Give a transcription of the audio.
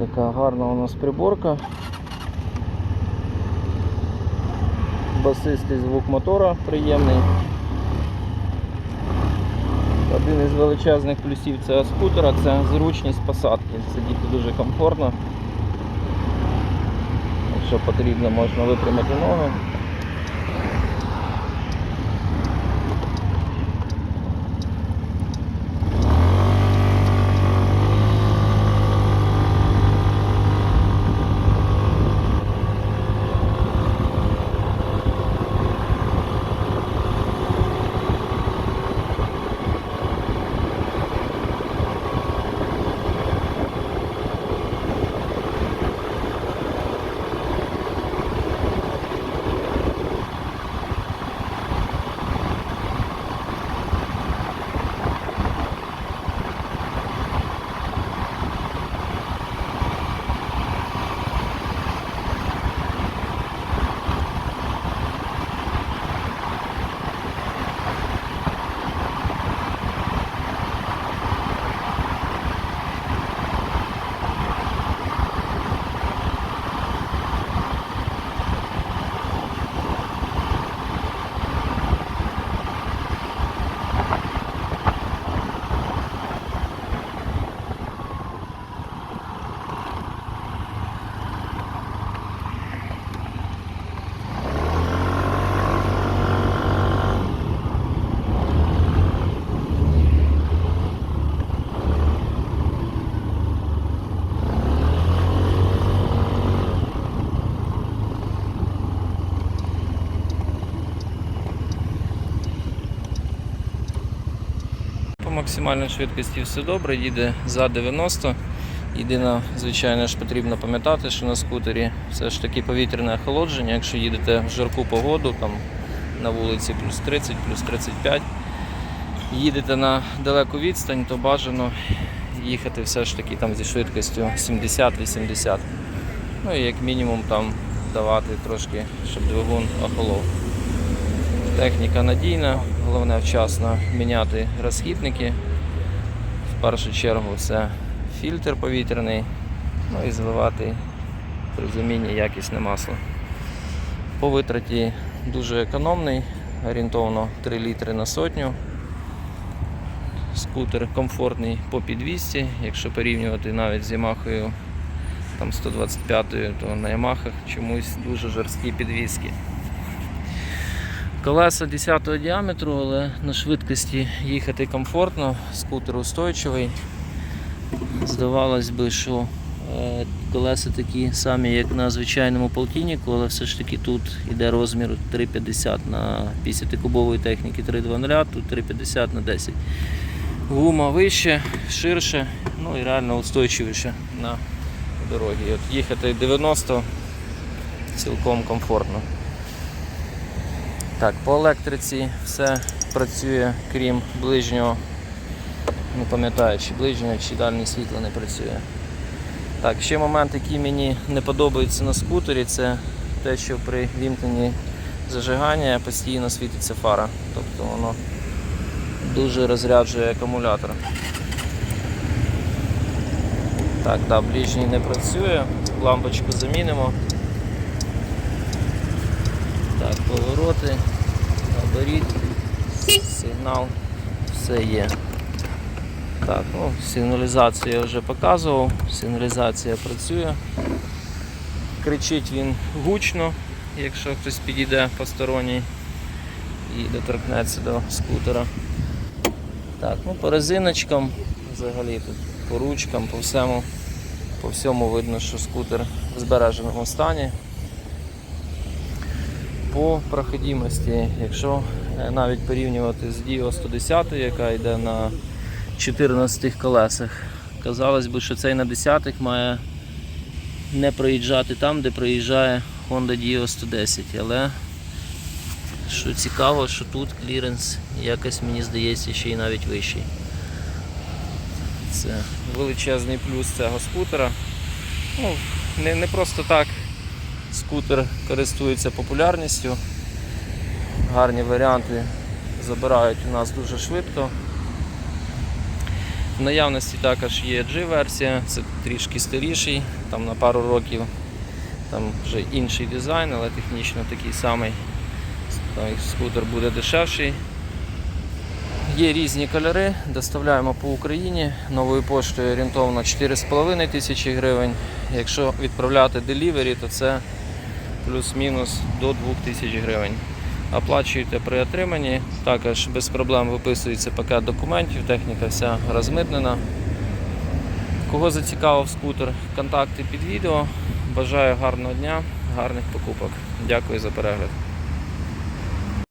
така гарна у нас приборка. Басистий звук мотора приємний. Один із величезних плюсів цього скутера це зручність посадки. Сидіти дуже комфортно. Якщо потрібно, можна випрямити ноги. По максимальній швидкості все добре, їде за 90. Єдине, звичайно ж, потрібно пам'ятати, що на скутері все ж таки повітряне охолодження. Якщо їдете в жарку погоду, там на вулиці плюс 30, плюс 35, їдете на далеку відстань, то бажано їхати все ж таки там зі швидкістю 70-80. Ну і як мінімум там давати трошки, щоб двигун охолов. Техніка надійна, головне вчасно міняти розхідники. В першу чергу це фільтр повітряний, ну і зливати при заміні якісне масло. По витраті дуже економний, орієнтовно 3 літри на сотню. Скутер комфортний по підвісці, якщо порівнювати навіть з Ямахою там 125, то на Ямахах чомусь дуже жорсткі підвіски. Колеса 10 діаметру, але на швидкості їхати комфортно, скутер устойчивий. Здавалось би, що е, колеса такі самі, як на звичайному полтиннику, але все ж таки тут йде розмір 3,50 на 50-кубової техніки 3,20, тут 3,50 на 10. Гума вище, ширше, ну і реально устойчивіше на дорогі. От їхати 90 цілком комфортно. Так, по електриці все працює, крім ближнього. Не пам'ятаю, чи ближнього, чи дальнє світло не працює. Так, ще момент, який мені не подобається на скутері, це те, що при вімкненні зажигання постійно світиться фара. Тобто воно дуже розряджує акумулятор. Так, да, ближній не працює, лампочку замінимо. Так, повороти, габарит, сигнал, все є. Так, ну, сигналізацію я вже показував, сигналізація працює. Кричить він гучно, якщо хтось підійде посторонній і доторкнеться до скутера. Так, ну по резиночкам, взагалі тут по ручкам, по всьому, по всьому видно, що скутер в збереженому стані по проходимості, якщо е, навіть порівнювати з Dio 110, яка йде на 14 колесах, казалось би, що цей на 10 має не проїжджати там, де проїжджає Honda Dio 110. Але що цікаво, що тут кліренс якось мені здається ще й навіть вищий. Це величезний плюс цього скутера. Ну, не, не просто так скутер користується популярністю. Гарні варіанти забирають у нас дуже швидко. В наявності також є G-версія, це трішки старіший, там на пару років там вже інший дизайн, але технічно такий самий. Той скутер буде дешевший. Є різні кольори, доставляємо по Україні. Новою поштою орієнтовно 4,5 тисячі гривень. Якщо відправляти делівері, то це плюс-мінус до 2 тисяч гривень. Оплачуєте при отриманні. Також без проблем виписується пакет документів, техніка вся розмитнена. Кого зацікавив скутер, контакти під відео. Бажаю гарного дня, гарних покупок. Дякую за перегляд.